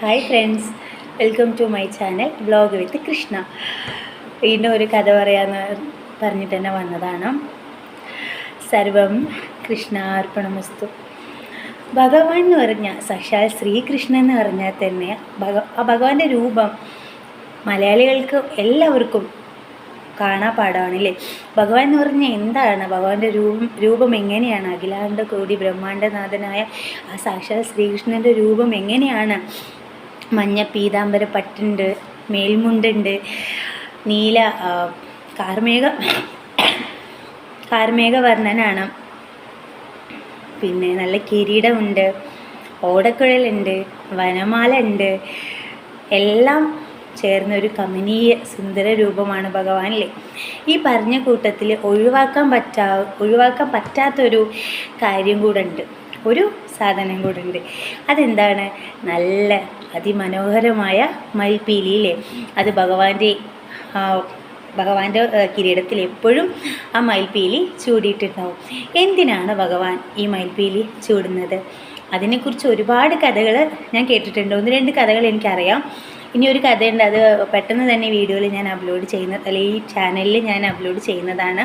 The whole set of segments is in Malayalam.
Hi friends welcome to my channel blog with Krishna വീണ്ടും ഒരു കഥ പറയാമെന്ന് പറഞ്ഞിട്ട് തന്നെ വന്നതാണ്. സർവം കൃഷ്ണാർപ്പണമസ്തു. ഭഗവാൻ എന്ന് പറഞ്ഞാൽ സാക്ഷാൽ ശ്രീകൃഷ്ണൻ എന്ന് പറഞ്ഞാൽ തന്നെ ഭഗ ആ ഭഗവാന്റെ രൂപം മലയാളികൾക്ക് എല്ലാവർക്കും കാണാപ്പാടാണല്ലേ ഭഗവാൻ എന്ന് പറഞ്ഞാൽ എന്താണ്? ഭഗവാന്റെ രൂപം രൂപം എങ്ങനെയാണ്? അഖിലാണ്ട കോടി ബ്രഹ്മാണ്ടനാഥനായ ആ സാക്ഷാൽ ശ്രീകൃഷ്ണന്റെ രൂപം എങ്ങനെയാണ്? മഞ്ഞ പീതാംബര പട്ടുണ്ട് മേൽമുണ്ടുണ്ട് നീല കാർമേഘ കാർമേഘവർണനാണ്. പിന്നെ നല്ല കിരീടമുണ്ട് ഓടക്കുഴലുണ്ട് വനമാല ഉണ്ട് എല്ലാം ചേർന്ന ഒരു കമനീയ സുന്ദര രൂപമാണ് ഭഗവാനിലെ. ഈ പറഞ്ഞ കൂട്ടത്തിൽ ഒഴിവാക്കാൻ പറ്റാ ഒഴിവാക്കാൻ പറ്റാത്തൊരു കാര്യം കൂടെ ഉണ്ട്. ഒരു സാധനം കൂടെ ഉണ്ട്. അതെന്താണ്? നല്ല അതിമനോഹരമായ മയിൽപ്പീലിയിലെ അത് ഭഗവാന്റെ ഭഗവാന്റെ കിരീടത്തിൽ എപ്പോഴും ആ മയിൽപ്പീലി ചൂടിയിട്ടുണ്ടാവും. എന്തിനാണ് ഭഗവാൻ ഈ മയിൽപ്പീലി ചൂടുന്നത്? അതിനെക്കുറിച്ച് ഒരുപാട് കഥകൾ ഞാൻ കേട്ടിട്ടുണ്ട്. ഒന്ന് രണ്ട് കഥകൾ എനിക്കറിയാം. ഇനി ഒരു കഥയുണ്ട്. അത് പെട്ടെന്ന് തന്നെ വീഡിയോയിൽ ഞാൻ അപ്ലോഡ് ചെയ്യുന്ന അല്ലെങ്കിൽ ഈ ചാനലിൽ ഞാൻ അപ്ലോഡ് ചെയ്യുന്നതാണ്.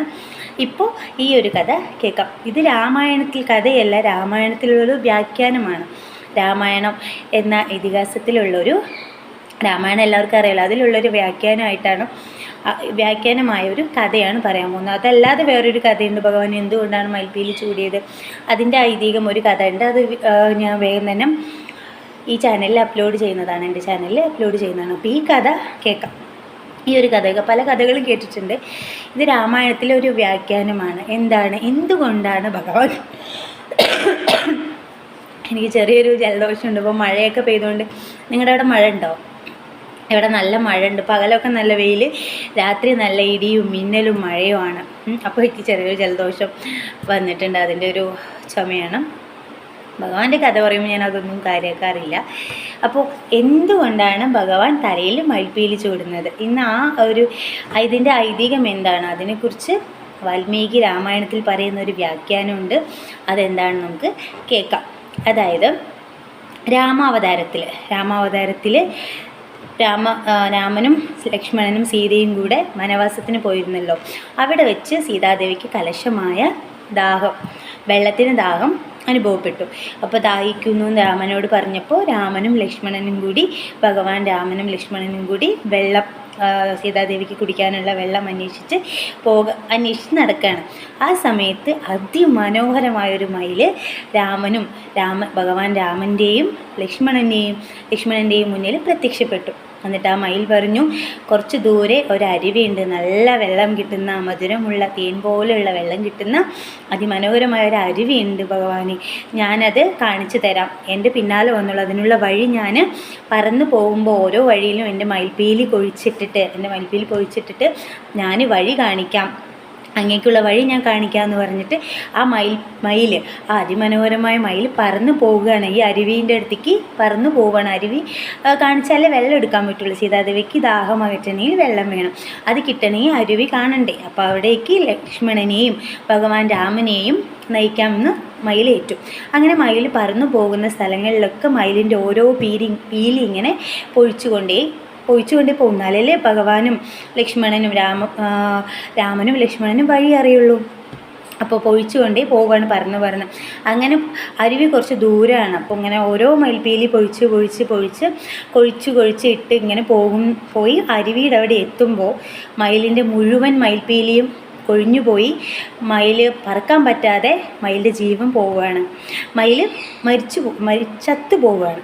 ഇപ്പോൾ ഈ ഒരു കഥ കേൾക്കാം. ഇത് രാമായണത്തിൽ കഥയല്ല രാമായണത്തിലുള്ളൊരു വ്യാഖ്യാനമാണ്. രാമായണം എന്ന ഇതിഹാസത്തിലുള്ളൊരു രാമായണം എല്ലാവർക്കും അറിയാലോ അതിലുള്ളൊരു വ്യാഖ്യാനമായിട്ടാണ് വ്യാഖ്യാനമായ ഒരു കഥയാണ് പറയാൻ പോകുന്നത്. അതല്ലാതെ വേറൊരു കഥയുണ്ട്. ഭഗവാൻ എന്തുകൊണ്ടാണ് മൽപ്പിയിൽ ചൂടിയത്? അതിന്റെ ഐതിഹ്യം ഒരു കഥ ഉണ്ട് അത് ഞാൻ വേഗം തന്നെ ഈ ചാനലിൽ അപ്ലോഡ് ചെയ്യുന്നതാണ് എന്റെ ചാനലിൽ അപ്ലോഡ് ചെയ്യുന്നതാണ്. അപ്പോൾ ഈ കഥ കേൾക്കാം. ഈ ഒരു കഥയൊക്കെ പല കഥകളും കേട്ടിട്ടുണ്ട്. ഇത് രാമായണത്തിലെ ഒരു വ്യാഖ്യാനമാണ്. എന്താണ്? എന്തുകൊണ്ടാണ് ഭഗവാൻ എനിക്ക് ചെറിയൊരു ജലദോഷമുണ്ട്. ഇപ്പോൾ മഴയൊക്കെ പെയ്തുകൊണ്ട് നിങ്ങളുടെ അവിടെ മഴ ഉണ്ടോ ഇവിടെ നല്ല മഴ ഉണ്ട് പകലൊക്കെ നല്ല വെയിൽ രാത്രി നല്ല ഇടിയും മിന്നലും മഴയുമാണ്. അപ്പോൾ എനിക്ക് ചെറിയൊരു ജലദോഷം വന്നിട്ടുണ്ട്. അതിന്റെ ഒരു ചുമയാണ്. ഭഗവാന്റെ കഥ പറയുമ്പോൾ ഞാൻ അതൊന്നും കാര്യക്കാറില്ല. അപ്പോൾ എന്തുകൊണ്ടാണ് ഭഗവാൻ തലയിൽ മയിൽപ്പീലി ചൂടുന്നത്? ഇന്ന് ആ ഒരു ഇതിന്റെ ഐതിഹ്യം എന്താണ്? അതിനെക്കുറിച്ച് വാൽമീകി രാമായണത്തിൽ പറയുന്ന ഒരു വ്യാഖ്യാനമുണ്ട്. അതെന്താണ് നമുക്ക് കേൾക്കാം. അതായത് രാമാവതാരത്തിൽ രാമാവതാരത്തിൽ രാമ രാമനും ലക്ഷ്മണനും സീതയും കൂടെ വനവാസത്തിന് പോയിരുന്നല്ലോ. അവിടെ വെച്ച് സീതാദേവിക്ക് കലശമായ ദാഹം വെള്ളത്തിന് ദാഹം അനുഭവപ്പെട്ടു. അപ്പോൾ ദാഹിക്കുന്നു രാമനോട് പറഞ്ഞപ്പോൾ രാമനും ലക്ഷ്മണനും കൂടി ഭഗവാൻ രാമനും ലക്ഷ്മണനും കൂടി വെള്ളം സീതാദേവിക്ക് കുടിക്കാനുള്ള വെള്ളം അന്വേഷിച്ച് പോക അന്വേഷിച്ച് നടക്കുകയാണ് ആ സമയത്ത് അതിമനോഹരമായൊരു മയിൽ രാമനും രാമ ഭഗവാൻ രാമന്റെയും ലക്ഷ്മണന്റെയും ലക്ഷ്മണന്റെയും മുന്നിൽ പ്രത്യക്ഷപ്പെട്ടു. എന്നിട്ട് ആ മയിൽ പറഞ്ഞു കുറച്ച് ദൂരെ ഒരു അരുവിയുണ്ട്. നല്ല വെള്ളം കിട്ടുന്ന മധുരമുള്ള തേൻ പോലെയുള്ള വെള്ളം കിട്ടുന്ന അതിമനോഹരമായ ഒരു അരുവിയുണ്ട് ഭഗവാനെ. ഞാനത് കാണിച്ചു തരാം. എന്റെ പിന്നാലെ വന്നുള്ളൂ അതിനുള്ള വഴി ഞാൻ പറന്ന് പോകുമ്പോൾ ഓരോ വഴിയിലും എന്റെ മയിൽപ്പീലി കൊഴിച്ചിട്ടിട്ട് എന്റെ മയിൽപ്പീലി കൊഴിച്ചിട്ടിട്ട് ഞാൻ വഴി കാണിക്കാം. അങ്ങേക്കുള്ള വഴി ഞാൻ കാണിക്കാമെന്ന് പറഞ്ഞിട്ട് ആ മയിൽ മയിൽ ആ അതിമനോഹരമായ മയിൽ പറന്ന് പോവുകയാണ്. ഈ അരുവിന്റെ അടുത്തേക്ക് പറന്ന് പോവുകയാണ് അരുവി. കാണിച്ചാലേ വെള്ളം എടുക്കാൻ പറ്റുള്ളൂ. സീതാദേവിക്ക് ദാഹം അകറ്റണമെങ്കിൽ വെള്ളം വേണം. അത് കിട്ടണമെങ്കിൽ അരുവി കാണണ്ടേ. അപ്പോൾ അവിടേക്ക് ലക്ഷ്മണനെയും ഭഗവാൻ രാമനെയും നയിക്കാമെന്ന് മയിലേറ്റു അങ്ങനെ മയിൽ പറന്നു പോകുന്ന സ്ഥലങ്ങളിലൊക്കെ മയിലിന്റെ ഓരോ പീലി പീലി ഇങ്ങനെ പൊഴിച്ചുകൊണ്ടേ പൊഴിച്ചുകൊണ്ടേ പോകുന്നാലല്ലേ ഭഗവാനും ലക്ഷ്മണനും രാമ രാമനും ലക്ഷ്മണനും വഴി അറിയുള്ളൂ. അപ്പോൾ പൊഴിച്ചുകൊണ്ടേ പോവുകയാണ് പറഞ്ഞു പറഞ്ഞ് അങ്ങനെ അരുവി കുറച്ച് ദൂരമാണ് അപ്പോൾ ഇങ്ങനെ ഓരോ മയിൽപ്പീലി പൊഴിച്ച് പൊഴിച്ച് പൊഴിച്ച് കൊഴിച്ച് കൊഴിച്ച് ഇട്ട് ഇങ്ങനെ പോകും പോയി അരുവിയുടെ അവിടെ എത്തുമ്പോൾ മയിലിന്റെ മുഴുവൻ മയിൽപ്പീലിയും കൊഴിഞ്ഞുപോയി മയിൽ പറക്കാൻ പറ്റാതെ മയിലിന്റെ ജീവൻ പോവുകയാണ്. മയിൽ മരിച്ചു മരിച്ചത്ത് മരി പോവുകയാണ്.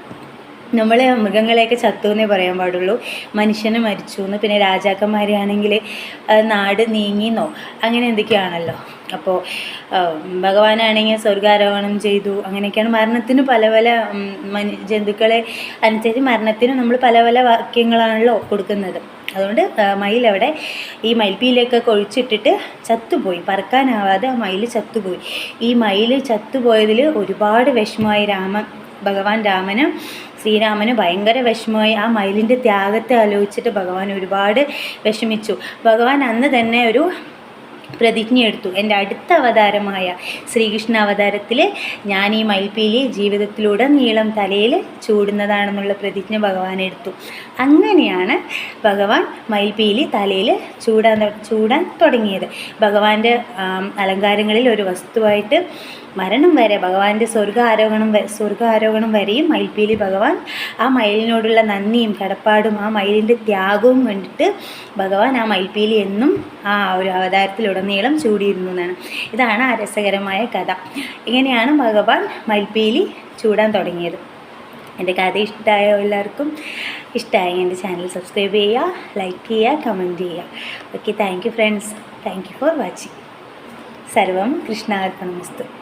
നമ്മൾ മൃഗങ്ങളെയൊക്കെ ചത്തു എന്നേ പറയാൻ പാടുള്ളൂ. മനുഷ്യന് മരിച്ചു എന്ന് പിന്നെ രാജാക്കന്മാരാണെങ്കിൽ നാട് നീങ്ങിന്നോ? അങ്ങനെ എന്തൊക്കെയാണല്ലോ? അപ്പോൾ ഭഗവാനാണെങ്കിൽ സ്വർഗാരോഹണം ചെയ്തു. അങ്ങനെയൊക്കെയാണ് മരണത്തിന് പല പല മനു ജന്തുക്കളെ അനുസരിച്ച് മരണത്തിന് നമ്മൾ പല പല വാക്യങ്ങളാണല്ലോ കൊടുക്കുന്നത്. അതുകൊണ്ട് മയിൽ അവിടെ ഈ മയിൽപ്പീലൊക്കെ കൊഴിച്ചിട്ടിട്ട് ചത്തുപോയി. പറക്കാനാവാതെ ആ മയിൽ ചത്തുപോയി. ഈ മയിൽ ചത്തുപോയതിൽ ഒരുപാട് വിഷമമായി രാമൻ ഭഗവാൻ രാമന് ശ്രീരാമന് ഭയങ്കര വിഷമമായി. ആ മയിലിന്റെ ത്യാഗത്തെ ആലോചിച്ചിട്ട് ഭഗവാൻ ഒരുപാട് വിഷമിച്ചു. ഭഗവാൻ അന്ന് തന്നെ ഒരു പ്രതിജ്ഞയെടുത്തു. എന്റെ അടുത്ത അവതാരമായ ശ്രീകൃഷ്ണ അവതാരത്തിൽ ഞാൻ ഈ മയിൽപ്പീലി ജീവിതത്തിലൂടെ നീളം തലയിൽ ചൂടുന്നതാണെന്നുള്ള പ്രതിജ്ഞ ഭഗവാൻ എടുത്തു. അങ്ങനെയാണ് ഭഗവാൻ മയിൽപ്പീലി തലയിൽ ചൂടാൻ ചൂടാൻ തുടങ്ങിയത്. ഭഗവാന്റെ അലങ്കാരങ്ങളിൽ ഒരു വസ്തുവായിട്ട് മരണം വരെ ഭഗവാന്റെ സ്വർഗ ആരോഹണം വ- സ്വർഗ ആരോഹണം വരെയും മയിൽപ്പീലി ഭഗവാൻ ആ മയിലിനോടുള്ള നന്ദിയും കടപ്പാടും ആ മയിലിന്റെ ത്യാഗവും കണ്ടിട്ട് ഭഗവാൻ ആ മയിൽപ്പീലി എന്നും ആ ഒരു അവതാരത്തിലുടനീളം ചൂടിയിരുന്നു എന്നാണ് ഇതാണ് ആ രസകരമായ കഥ. ഇങ്ങനെയാണ് ഭഗവാൻ മൽപ്പീലി ചൂടാൻ തുടങ്ങിയത്. എന്റെ കഥ ഇഷ്ടമായ എല്ലാവർക്കും ഇഷ്ടമായി. എന്റെ ചാനൽ സബ്സ്ക്രൈബ് ചെയ്യുക ലൈക്ക് ചെയ്യുക കമന്റ് ചെയ്യുക. Okay thank you friends. Thank you for watching. സർവം കൃഷ്ണാർപ്പണമസ്തു.